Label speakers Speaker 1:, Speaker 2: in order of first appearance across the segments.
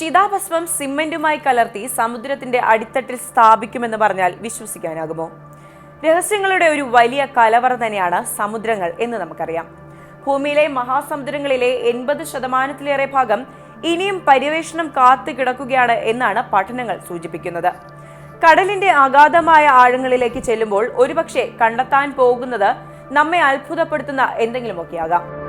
Speaker 1: ചിതാഭസ്മം സിമന്റുമായി കലർത്തി സമുദ്രത്തിന്റെ അടിത്തട്ടിൽ സ്ഥാപിക്കുമെന്ന് പറഞ്ഞാൽ വിശ്വസിക്കാനാകുമോ? രഹസ്യങ്ങളുടെ ഒരു വലിയ കലവറ തന്നെയാണ് സമുദ്രങ്ങൾ എന്ന് നമുക്കറിയാം. ഭൂമിയിലെ മഹാസമുദ്രങ്ങളിലെ എൺപത് ശതമാനത്തിലേറെ ഭാഗം ഇനിയും പര്യവേഷണം കാത്തു കിടക്കുകയാണ് എന്നാണ് പഠനങ്ങൾ സൂചിപ്പിക്കുന്നത്. കടലിന്റെ അഗാധമായ ആഴങ്ങളിലേക്ക് ചെല്ലുമ്പോൾ ഒരുപക്ഷെ കണ്ടെത്താൻ പോകുന്നത് നമ്മെ അത്ഭുതപ്പെടുത്തുന്ന എന്തെങ്കിലുമൊക്കെയാകാം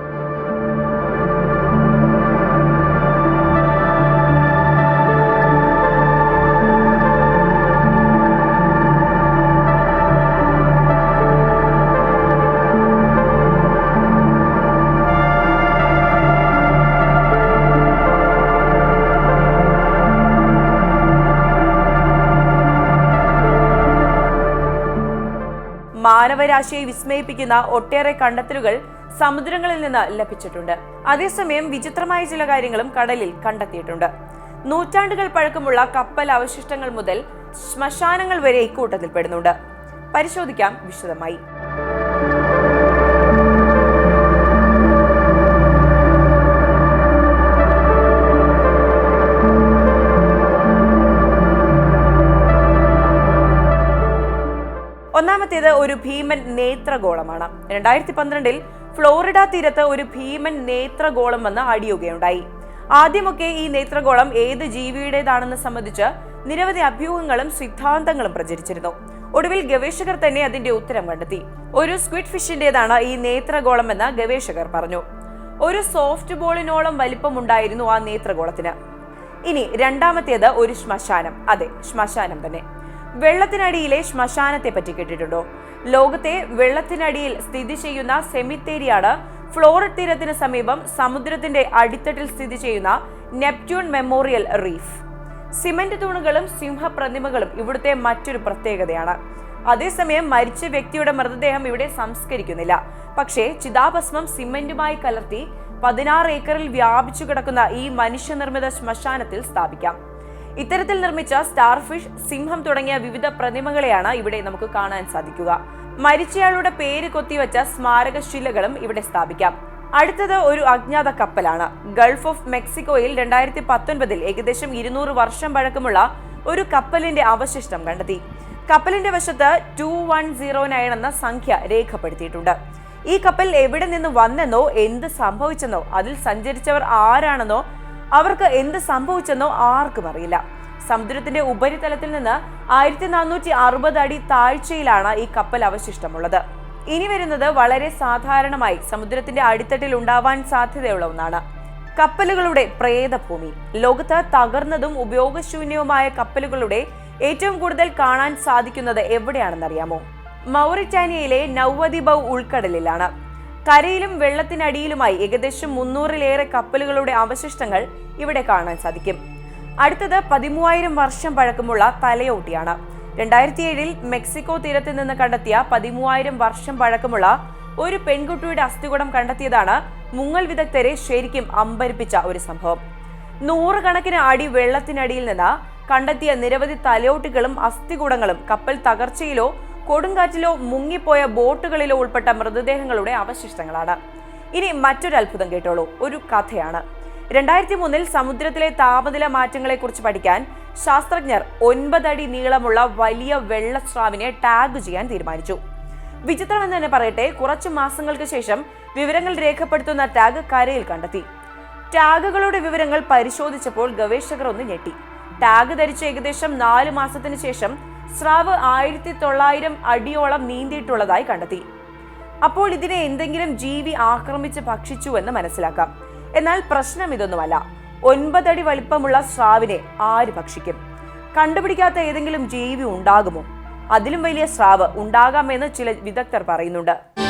Speaker 1: മാനവരാശിയെ വിസ്മയിപ്പിക്കുന്ന ഒട്ടേറെ കണ്ടെത്തലുകൾ സമുദ്രങ്ങളിൽ നിന്ന് ലഭിച്ചിട്ടുണ്ട്. അതേസമയം വിചിത്രമായ ചില കാര്യങ്ങളും കടലിൽ കണ്ടെത്തിയിട്ടുണ്ട്. നൂറ്റാണ്ടുകൾ പഴക്കമുള്ള കപ്പൽ അവശിഷ്ടങ്ങൾ മുതൽ ശ്മശാനങ്ങൾ വരെ ഇക്കൂട്ടത്തിൽ പെടുന്നുണ്ട്. പരിശോധിക്കാം വിശദമായി. ഒരു ഭീമൻ നേത്രഗോളമാണ്. രണ്ടായിരത്തി പന്ത്രണ്ടിൽ ഫ്ലോറിഡ തീരത്ത് ഒരു ഭീമൻ നേത്രഗോളം വന്ന് അടിയുകയുണ്ടായി. ആദ്യമൊക്കെ ഈ നേത്രഗോളം ഏത് ജീവിയുടേതാണെന്ന് സംബന്ധിച്ച് നിരവധി അഭ്യൂഹങ്ങളും സിദ്ധാന്തങ്ങളും പ്രചരിച്ചിരുന്നു. ഒടുവിൽ ഗവേഷകർ തന്നെ അതിന്റെ ഉത്തരം കണ്ടെത്തി. ഒരു സ്ക്വിഡ് ഫിഷിന്റേതാണ് ഈ നേത്രഗോളം എന്ന് ഗവേഷകർ പറഞ്ഞു. ഒരു സോഫ്റ്റ് ബോളിനോളം വലിപ്പമുണ്ടായിരുന്നു ആ നേത്രഗോളത്തിന്. ഇനി രണ്ടാമത്തേത് ഒരു ശ്മശാനം. അതെ ശ്മശാനം തന്നെ. വെള്ളത്തിനടിയിലെ ശ്മശാനത്തെ പറ്റി കേട്ടിട്ടുണ്ടോ? ലോകത്തെ വെള്ളത്തിനടിയിൽ സ്ഥിതി ചെയ്യുന്ന സെമിത്തേരിയാണ് ഫ്ലോറിഡ് തീരത്തിന് സമീപം സമുദ്രത്തിന്റെ അടിത്തട്ടിൽ സ്ഥിതി ചെയ്യുന്ന നെപ്റ്റ്യൂൺ മെമ്മോറിയൽ റീഫ്. സിമന്റ് തൂണുകളും സിംഹപ്രതിമകളും ഇവിടുത്തെ മറ്റൊരു പ്രത്യേകതയാണ്. അതേസമയം മരിച്ച വ്യക്തിയുടെ മൃതദേഹം ഇവിടെ സംസ്കരിക്കുന്നില്ല. പക്ഷേ ചിതാഭസ്മം സിമന്റുമായി കലർത്തി പതിനാറ് ഏക്കറിൽ വ്യാപിച്ചു കിടക്കുന്ന ഈ മനുഷ്യനിർമ്മിത ശ്മശാനത്തിൽ സ്ഥാപിക്കാം. ഇത്തരത്തിൽ നിർമ്മിച്ച സ്റ്റാർഫിഷ് സിംഹം തുടങ്ങിയ വിവിധ പ്രതിമകളെയാണ് ഇവിടെ നമുക്ക് കാണാൻ സാധിക്കുക. മരിച്ചയാളുടെ പേര് കൊത്തിവച്ച സ്മാരകശിലകളും ഇവിടെ സ്ഥാപിക്കാം. അടുത്തത് ഒരു അജ്ഞാത കപ്പലാണ്. ഗൾഫ് ഓഫ് മെക്സിക്കോയിൽ രണ്ടായിരത്തി പത്തൊൻപതിൽ ഏകദേശം ഇരുന്നൂറ് വർഷം പഴക്കമുള്ള ഒരു കപ്പലിന്റെ അവശിഷ്ടം കണ്ടെത്തി. കപ്പലിന്റെ വശത്ത് ടു വൺ സീറോ നയൻ എന്ന സംഖ്യ രേഖപ്പെടുത്തിയിട്ടുണ്ട്. ഈ കപ്പൽ എവിടെ നിന്ന് വന്നെന്നോ എന്ത് സംഭവിച്ചെന്നോ അതിൽ സഞ്ചരിച്ചവർ ആരാണെന്നോ അവർക്ക് എന്ത് സംഭവിച്ചെന്നോ ആർക്കും അറിയില്ല. സമുദ്രത്തിന്റെ ഉപരിതലത്തിൽ നിന്ന് ആയിരത്തി നാനൂറ്റി അറുപത് അടി താഴ്ചയിലാണ് ഈ കപ്പൽ അവശിഷ്ടമുള്ളത്. ഇനി വരുന്നത് വളരെ സാധാരണമായി സമുദ്രത്തിന്റെ അടിത്തട്ടിൽ ഉണ്ടാവാൻ സാധ്യതയുള്ള ഒന്നാണ്. കപ്പലുകളുടെ പ്രേതഭൂമി. ലോകത്ത് തകർന്നതും ഉപയോഗശൂന്യവുമായ കപ്പലുകളുടെ ഏറ്റവും കൂടുതൽ കാണാൻ സാധിക്കുന്നത് എവിടെയാണെന്നറിയാമോ? മൗറിറ്റാനിയയിലെ നൌവദിബൌ ഉൾക്കടലിലാണ്. കരയിലും വെള്ളത്തിനടിയിലുമായി ഏകദേശം മുന്നൂറിലേറെ കപ്പലുകളുടെ അവശിഷ്ടങ്ങൾ ഇവിടെ കാണാൻ സാധിക്കും. അടുത്തത് പതിമൂവായിരം വർഷം പഴക്കമുള്ള തലയോട്ടിയാണ്. രണ്ടായിരത്തി ഏഴിൽ മെക്സിക്കോ തീരത്ത് നിന്ന് കണ്ടെത്തിയ പതിമൂവായിരം വർഷം പഴക്കമുള്ള ഒരു പെൺകുട്ടിയുടെ അസ്ഥികുടം കണ്ടെത്തിയതാണ് മുങ്ങൽ വിദഗ്ധരെ ശരിക്കും അമ്പരിപ്പിച്ച ഒരു സംഭവം. നൂറുകണക്കിന് അടി വെള്ളത്തിനടിയിൽ നിന്ന് കണ്ടെത്തിയ നിരവധി തലയോട്ടികളും അസ്ഥികൂടങ്ങളും കപ്പൽ തകർച്ചയിലോ കൊടുങ്കാറ്റിലോ മുങ്ങിപ്പോയ ബോട്ടുകളിലോ ഉൾപ്പെട്ട മൃതദേഹങ്ങളുടെ അവശിഷ്ടങ്ങളാണ്. ഇനി മറ്റൊരു അത്ഭുതം കേട്ടോളൂ. ഒരു കഥയാണ്. രണ്ടായിരത്തി മൂന്നിൽ സമുദ്രത്തിലെ താപനില മാറ്റങ്ങളെക്കുറിച്ച് പഠിക്കാൻ ശാസ്ത്രജ്ഞർ ഒൻപതടി നീളമുള്ള വലിയ വെള്ളസ്രാവിനെ ടാഗ് ചെയ്യാൻ തീരുമാനിച്ചു. വിചിത്രമെന്ന് തന്നെ പറയട്ടെ കുറച്ചു മാസങ്ങൾക്ക് ശേഷം വിവരങ്ങൾ രേഖപ്പെടുത്തുന്ന ടാഗ് കരയിൽ കണ്ടെത്തി. ടാഗുകളുടെ വിവരങ്ങൾ പരിശോധിച്ചപ്പോൾ ഗവേഷകർ ഒന്ന് ഞെട്ടി. ടാഗ് ധരിച്ച ഏകദേശം നാല് മാസത്തിന് ശേഷം സ്രാവ് ആയിരത്തി തൊള്ളായിരം അടിയോളം നീന്തിയിട്ടുള്ളതായി കണ്ടെത്തി. അപ്പോൾ ഇതിനെ എന്തെങ്കിലും ജീവി ആക്രമിച്ച് ഭക്ഷിച്ചുവെന്ന് മനസ്സിലാക്കാം. എന്നാൽ പ്രശ്നം ഇതൊന്നുമല്ല. ഒൻപതടി വലിപ്പമുള്ള സ്രാവിനെ ആര് ഭക്ഷിക്കും? കണ്ടുപിടിക്കാത്ത ഏതെങ്കിലും ജീവി ഉണ്ടാകുമോ? അതിലും വലിയ സ്രാവ് ഉണ്ടാകാമെന്ന് ചില വിദഗ്ധർ പറയുന്നുണ്ട്.